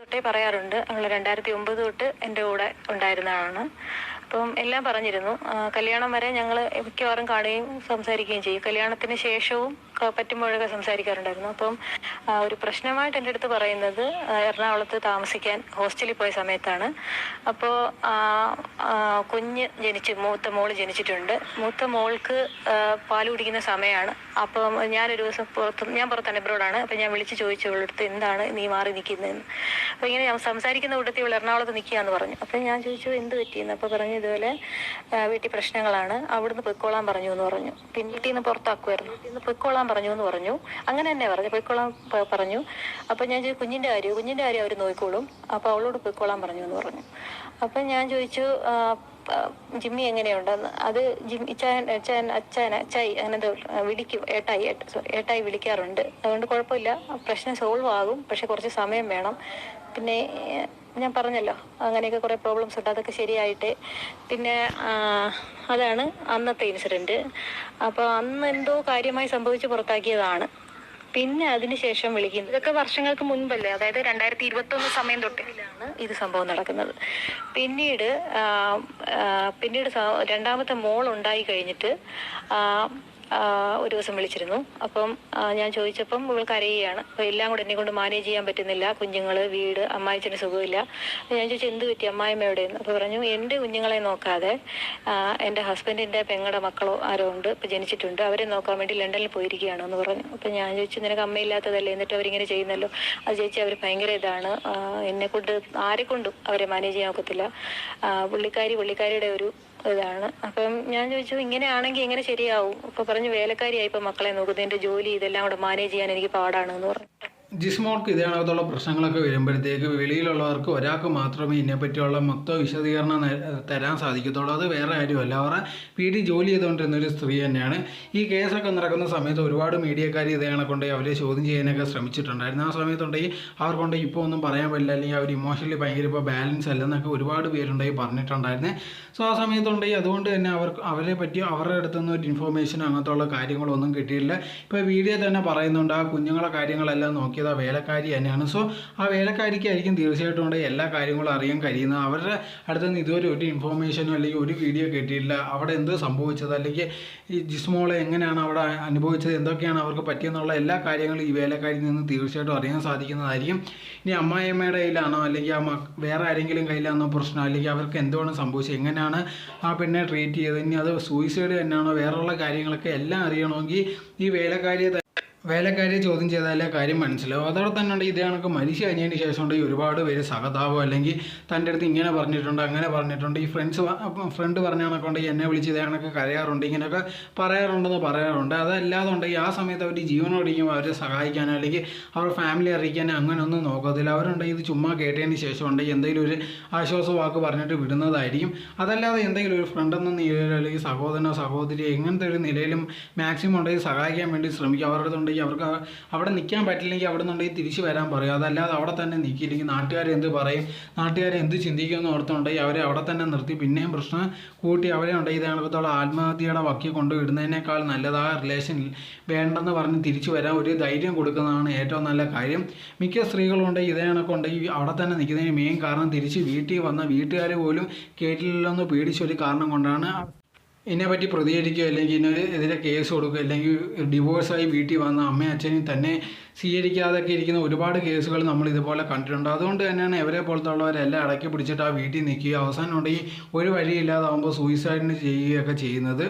തൊട്ടേ പറയാറുണ്ട്. അവൾ രണ്ടായിരത്തി ഒമ്പത് തൊട്ട് എന്റെ കൂടെ ഉണ്ടായിരുന്നതാണ് അപ്പം എല്ലാം പറഞ്ഞിരുന്നു. കല്യാണം വരെ ഞങ്ങൾ മിക്കവാറും കാണുകയും സംസാരിക്കുകയും ചെയ്യും. കല്യാണത്തിന് ശേഷവും പറ്റുമ്പോഴൊക്കെ സംസാരിക്കാറുണ്ടായിരുന്നു. അപ്പം ഒരു പ്രശ്നമായിട്ട് എന്റെ അടുത്ത് പറയുന്നത് എറണാകുളത്ത് താമസിക്കാൻ ഹോസ്റ്റലിൽ പോയ സമയത്താണ്. അപ്പോൾ കുഞ്ഞ് ജനിച്ച് മൂത്ത മോൾ ജനിച്ചിട്ടുണ്ട്. മൂത്ത മോൾക്ക് പാൽ കുടിക്കുന്ന സമയമാണ് അപ്പം ഞാനൊരു ദിവസം പുറത്ത് ഞാൻ പുറത്താണ് എബ്രോഡാണ്. അപ്പം ഞാൻ വിളിച്ച് ചോദിച്ചു അവളടുത്ത് എന്താണ് നീ മാറി നിൽക്കുന്നതെന്ന്? അപ്പോൾ ഇങ്ങനെ ഞാൻ സംസാരിക്കുന്ന കൂട്ടത്തിൽ ഇവൾ എറണാകുളത്ത് നിൽക്കുകയെന്ന് പറഞ്ഞു. അപ്പം ഞാൻ ചോദിച്ചു എന്ത് പറ്റിയെന്ന്? അപ്പോൾ പറഞ്ഞു ഇതുപോലെ വീട്ടിൽ പ്രശ്നങ്ങളാണ്. അവിടുന്ന് പൊയ്ക്കോളാൻ പറഞ്ഞു എന്ന് പറഞ്ഞു. പിന്നെ വീട്ടിൽ നിന്ന് പുറത്താക്കുമായിരുന്നു വീട്ടിൽ നിന്ന് പൊയ്ക്കോളാൻ പറഞ്ഞു എന്ന് പറഞ്ഞു. അങ്ങനെ തന്നെ പറഞ്ഞു പൊയ്ക്കോളാൻ പറഞ്ഞു. അപ്പം ഞാൻ ചോദിച്ചു കുഞ്ഞിന്റെ കാര്യം കുഞ്ഞിന്റെ കാര്യം അവർ നോക്കിക്കോളും. അപ്പോൾ അവളോട് പൊയ്ക്കോളാൻ പറഞ്ഞു എന്ന് പറഞ്ഞു. അപ്പം ഞാൻ ചോദിച്ചു ജിമ്മി എങ്ങനെയുണ്ടെന്ന്? അത് ജിമ്മി ചായ അച്ഛൻ അച്ഛൻ അച്ചായി അങ്ങനെ വിളിക്കും ഏട്ടായി ഏട്ടായി വിളിക്കാറുണ്ട്. അതുകൊണ്ട് കുഴപ്പമില്ല. പ്രശ്നം സോൾവ് ആകും പക്ഷെ കുറച്ച് സമയം വേണം. പിന്നെ ഞാൻ പറഞ്ഞല്ലോ അങ്ങനെയൊക്കെ കുറേ പ്രോബ്ലംസ് ഉണ്ട്. അതൊക്കെ ശരിയായിട്ട്. പിന്നെ അതാണ് അന്നത്തെ ഇൻസിഡന്റ് അപ്പോൾ അന്ന് എന്തോ കാര്യമായി സംഭവിച്ച് പുറത്താക്കിയതാണ്. പിന്നെ അതിനുശേഷം വിളിക്കുന്നത്. ഇതൊക്കെ വർഷങ്ങൾക്ക് മുൻപല്ലേ? അതായത് രണ്ടായിരത്തി ഇരുപത്തി ഒന്ന് സമയം തൊട്ടിലാണ് ഇത് സംഭവം നടക്കുന്നത്. പിന്നീട് പിന്നീട് രണ്ടാമത്തെ മോൾ ഉണ്ടായി കഴിഞ്ഞിട്ട് ഒരു ദിവസം വിളിച്ചിരുന്നു. അപ്പം ഞാൻ ചോദിച്ചപ്പം ഇവൾ കരയുകയാണ്. അപ്പോൾ എല്ലാം കൂടെ എന്നെ കൊണ്ട് മാനേജ് ചെയ്യാൻ പറ്റുന്നില്ല. കുഞ്ഞുങ്ങൾ വീട് അമ്മായിച്ചന് സുഖമില്ല. ഞാൻ ചോദിച്ചു എന്ത് പറ്റി? അമ്മായിമ്മ എവിടെയെന്ന് അപ്പോൾ പറഞ്ഞു എന്റെ കുഞ്ഞുങ്ങളെ നോക്കാതെ എന്റെ ഹസ്ബൻഡിന്റെ പെങ്ങളുടെ മക്കളോ ആരോ ഉണ്ട്. ഇപ്പോൾ ജനിച്ചിട്ടുണ്ട്. അവരെ നോക്കാൻ വേണ്ടി ലണ്ടനിൽ പോയിരിക്കുകയാണ് എന്ന് പറഞ്ഞു. അപ്പോൾ ഞാൻ ചോദിച്ചു നിനക്ക് അമ്മയില്ലാത്തതല്ലേ? എന്നിട്ട് അവരിങ്ങനെ ചെയ്യുന്നല്ലോ? അത് ചേച്ചി അവർ ഭയങ്കര ഇതാണ്. എന്നെ കൊണ്ട് ആരെ കൊണ്ടും അവരെ മാനേജ് ചെയ്യാൻ ഒക്കത്തില്ല. പുള്ളിക്കാരി പുള്ളിക്കാരിയുടെ ഒരു ഇതാണ്. അപ്പം ഞാൻ ചോദിച്ചു ഇങ്ങനെയാണെങ്കിൽ എങ്ങനെ ശരിയാവും? അപ്പൊ പറഞ്ഞു വേലക്കാരിയായി ഇപ്പൊ മക്കളെ നോക്കുന്നത് എന്റെ ജോലി ഇതെല്ലാം കൂടെ മാനേജ് ചെയ്യാൻ എനിക്ക് പാടാണ് എന്ന് പറഞ്ഞു. ജിസ്മോൾക്ക് ഇതിനകത്തുള്ള പ്രശ്നങ്ങളൊക്കെ വരുമ്പോഴത്തേക്ക് വെളിയിലുള്ളവർക്ക് ഒരാൾക്ക് മാത്രമേ ഇതിനെപ്പറ്റിയുള്ള മൊത്തം വിശദീകരണം തരാൻ സാധിക്കത്തുള്ളൂ. അത് വേറെ ആരുമല്ല അവരുടെ വീട്ടിൽ ജോലി ചെയ്തുകൊണ്ടിരുന്ന ഒരു സ്ത്രീ തന്നെയാണ്. ഈ കേസൊക്കെ നടക്കുന്ന സമയത്ത് ഒരുപാട് മീഡിയക്കാർ ഇതേ കൊണ്ട് അവരെ ചോദ്യം ചെയ്യാനൊക്കെ ശ്രമിച്ചിട്ടുണ്ടായിരുന്നു. ആ സമയത്തുണ്ടെങ്കിൽ അവർക്കൊണ്ട് ഇപ്പോൾ ഒന്നും പറയാൻ പറ്റില്ല. അല്ലെങ്കിൽ അവർ ഇമോഷണലി ഭയങ്കര ഇപ്പോൾ ബാലൻസ് അല്ലെന്നൊക്കെ ഒരുപാട് പേരുണ്ടെങ്കിൽ പറഞ്ഞിട്ടുണ്ടായിരുന്നു. സോ ആ സമയത്തുണ്ടെങ്കിൽ അതുകൊണ്ട് തന്നെ അവർക്ക് അവരെ പറ്റി അവരുടെ അടുത്തുനിന്ന് ഒരു ഇൻഫോർമേഷൻ അങ്ങനത്തുള്ള കാര്യങ്ങളൊന്നും കിട്ടിയില്ല ഇപ്പോൾ വീഡിയോ തന്നെ പറയുന്നുണ്ട് ആ കുഞ്ഞുങ്ങളെ കാര്യങ്ങളെല്ലാം നോക്കിയത് ആ വേലക്കാരി തന്നെയാണ്. സോ ആ വേലക്കാരിക്കായിരിക്കും തീർച്ചയായിട്ടും ഉണ്ട് എല്ലാ കാര്യങ്ങളും അറിയാൻ കഴിയുന്നത്. അവരുടെ അടുത്ത് നിന്ന് ഇതുവരെ ഒരു ഇൻഫോർമേഷനോ അല്ലെങ്കിൽ ഒരു വീഡിയോ കിട്ടിയില്ല അവിടെ എന്ത് സംഭവിച്ചത്? അല്ലെങ്കിൽ ഈ ജിസ്മോളെ എങ്ങനെയാണ് അവിടെ അനുഭവിച്ചത്? എന്തൊക്കെയാണ് അവർക്ക് പറ്റിയെന്നുള്ള എല്ലാ കാര്യങ്ങളും ഈ വേലക്കാരിൽ നിന്ന് തീർച്ചയായിട്ടും അറിയാൻ സാധിക്കുന്നതായിരിക്കും. ഇനി അമ്മായിയമ്മയുടെ കയ്യിലാണോ? അല്ലെങ്കിൽ ആ വേറെ ആരെങ്കിലും കയ്യിലാണോ പ്രശ്നം? അല്ലെങ്കിൽ അവർക്ക് എന്തുവാണ് സംഭവിച്ചത്? എങ്ങനെയാണ് ആ പെണ്ണെ ട്രീറ്റ് ചെയ്തത്? ഇനി അത് സൂയിസൈഡ് തന്നെയാണോ? വേറെയുള്ള കാര്യങ്ങളൊക്കെ എല്ലാം അറിയണമെങ്കിൽ ഈ വേലക്കാരിയെ വേലക്കാരിയെ ചോദ്യം ചെയ്താലേ കാര്യം മനസ്സിലാവും. അതോടെ തന്നെ ഉണ്ട് ഇതേ കണക്ക് മരിച്ചു കഴിഞ്ഞതിന് ശേഷം ഉണ്ട് ഒരുപാട് പേര് സഹതാപം അല്ലെങ്കിൽ തന്റെ അടുത്ത് ഇങ്ങനെ പറഞ്ഞിട്ടുണ്ട് അങ്ങനെ പറഞ്ഞിട്ടുണ്ട്. ഈ ഫ്രണ്ട്സ് ഫ്രണ്ട് പറഞ്ഞ കണക്കുണ്ട് എന്നെ വിളിച്ച് ഇതേ കണക്ക് കരയാറുണ്ട് ഇങ്ങനെയൊക്കെ പറയാറുണ്ടെന്ന് പറയാറുണ്ട്. അതല്ലാതെ ഉണ്ടെങ്കിൽ ആ സമയത്ത് അവർ ജീവനോടിക്കും അവരെ സഹായിക്കാനോ അല്ലെങ്കിൽ അവരുടെ ഫാമിലി അറിയിക്കാനോ അങ്ങനെ ഒന്നും നോക്കത്തില്ല. അവരുണ്ടെങ്കിൽ ഇത് ചുമ്മാ കേട്ടതിന് ശേഷം ഉണ്ടെങ്കിൽ എന്തെങ്കിലും ഒരു ആശ്വാസ വാക്ക് പറഞ്ഞിട്ട് വിടുന്നതായിരിക്കും. അതല്ലാതെ എന്തെങ്കിലും ഒരു ഫ്രണ്ട് എന്ന നിലയിലോ അല്ലെങ്കിൽ സഹോദരനോ സഹോദരിയോ എങ്ങനത്തെ ഒരു നിലയിലും മാക്സിമം ഉണ്ടെങ്കിൽ സഹായിക്കാൻ വേണ്ടി ശ്രമിക്കുക അവരുടെ അവർക്ക് അവിടെ നിൽക്കാൻ പറ്റില്ലെങ്കിൽ അവിടെ നിന്നുണ്ടെങ്കിൽ തിരിച്ചു വരാൻ പറയും. അതല്ലാതെ അവിടെ തന്നെ നിൽക്കില്ലെങ്കിൽ നാട്ടുകാർ എന്ത് പറയും? നാട്ടുകാർ എന്ത് ചിന്തിക്കുമെന്ന് ഓർത്തുണ്ടെങ്കിൽ അവരെ അവിടെ തന്നെ നിർത്തി. പിന്നെയും പ്രശ്നം കൂട്ടി അവരെ ഉണ്ടെങ്കിൽ ഇത് കണക്കത്തോളം ആത്മഹത്യയുടെ വക്കി കൊണ്ടുവിടുന്നതിനേക്കാൾ നല്ലതാ റിലേഷൻ വേണ്ടെന്ന് പറഞ്ഞ് തിരിച്ചു വരാൻ ഒരു ധൈര്യം കൊടുക്കുന്നതാണ് ഏറ്റവും നല്ല കാര്യം. മിക്ക സ്ത്രീകളുണ്ടെങ്കിൽ ഇതേ കണക്കുണ്ടെങ്കിൽ അവിടെ തന്നെ നിൽക്കുന്നതിന് മെയിൻ കാരണം തിരിച്ച് വീട്ടിൽ വന്ന വീട്ടുകാർ പോലും കേട്ടില്ലല്ലോ പേടിച്ച ഒരു കാരണം കൊണ്ടാണ് ഇതിനെപ്പറ്റി പ്രതികരിക്കുക അല്ലെങ്കിൽ ഇതിന് എതിരെ കേസ് കൊടുക്കുക അല്ലെങ്കിൽ ഡിവോഴ്സായി വീട്ടിൽ വന്ന അമ്മയും അച്ഛനെയും തന്നെ സ്വീകരിക്കാതൊക്കെ ഇരിക്കുന്ന ഒരുപാട് കേസുകൾ നമ്മൾ ഇതുപോലെ കണ്ടിട്ടുണ്ട്. അതുകൊണ്ട് തന്നെയാണ് ഇവരെ പോലത്തുള്ളവരെല്ലാം അടക്കി പിടിച്ചിട്ട് ആ വീട്ടിൽ നിൽക്കുക അവസാനം ഉണ്ടെങ്കിൽ ഒരു വഴിയില്ലാതാവുമ്പോൾ സൂയിസൈഡിന് ചെയ്യുകയൊക്കെ ചെയ്യുന്നത്.